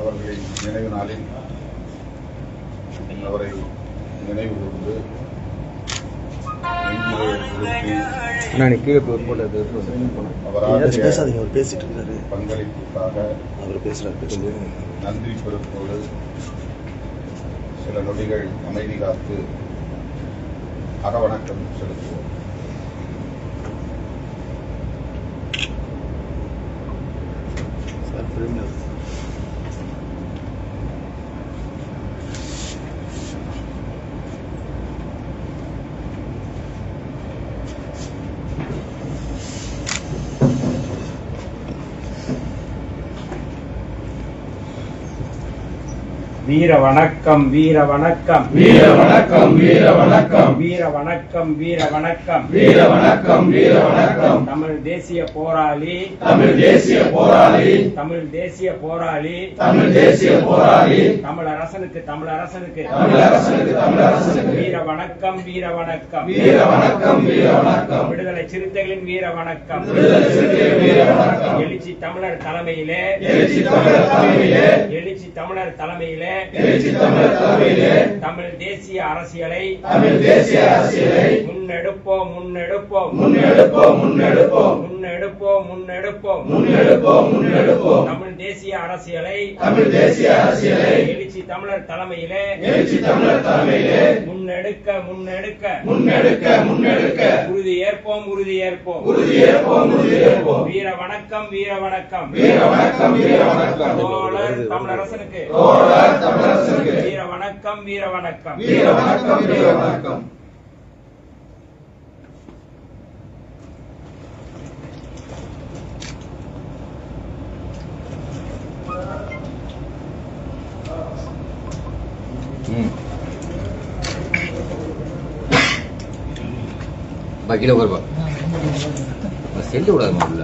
அவர்களின் நினைவு நாளில் அவரை நினைவு நிறுத்தி அண்ணா கீழே போட்டது பேசாதீங்க அவர் பேசிட்டு இருக்காரு. பங்களிப்புக்காக அவர் பேசுறாரு. நன்றி பெருக்கோடு சில நொடிகள் அமைதி காத்து அகவணக்கம் செலுத்துவோம். சார் வீர வணக்கம் வீர வணக்கம் வீர வணக்கம் வீர வணக்கம் வீர வணக்கம் வீர வணக்கம் வீர வணக்கம் வீர வணக்கம் தமிழ் தேசிய போராளி. தமிழ் தேசிய போராளி. தமிழ் தேசிய போராளி. தமிழ் தேசிய போராளி. தமிழ் அரசனுக்கு தமிழ் அரசனுக்கு தமிழரசனுக்கு தமிழரசனுக்கு. வீர வணக்கம் வீர வணக்கம் வீர வணக்கம் வீர வணக்கம் விடுதலை சிறுத்தைகளின் வீர வணக்கம் விடுதலை சிறுத்தைகள் வீர வணக்கம் எழுச்சி தமிழர் தலைமையிலே. எழுச்சி தமிழர் தலைமையிலே. எழுச்சி தமிழர் தலைமையிலே. எழுச்சி தமிழர் தலைமையிலே தமிழ் தேசிய அரசியலை தமிழ் தேசிய அரசியலை முன்னெடுப்போம் முன்னெடுப்போம். முன்னெடுப்போம் முன்னெடுப்போம். முன்னெடுப்போம் முன்னெடுப்போம். முன்னெடுப்போம் முன்னெடுப்போம். தமிழ் தேசிய அரசியலை தமிழ் தேசிய அரசியலை எழுச்சி தமிழர் தலைமையிலே எழுச்சி தமிழர் தலைமையிலே முன்னெடுக்க முன்னெடுக்க. முன்னெடுக்க முன்னெடுக்க. உறுதி ஏற்போம் உறுதி ஏற்போம். உறுதியேற்போம் உறுதியேற்போம் வீர வணக்கம் வீர வணக்கம். வீர வணக்கம் வீர வணக்கம். தோழர் தமிழரசனுக்கு. தோழர் தமிழரசனுக்கு. வீர வணக்கம் வீர வணக்கம். வீர வணக்கம் வீர வணக்கம். बाकी लवकर बघ सेल तेवढा मला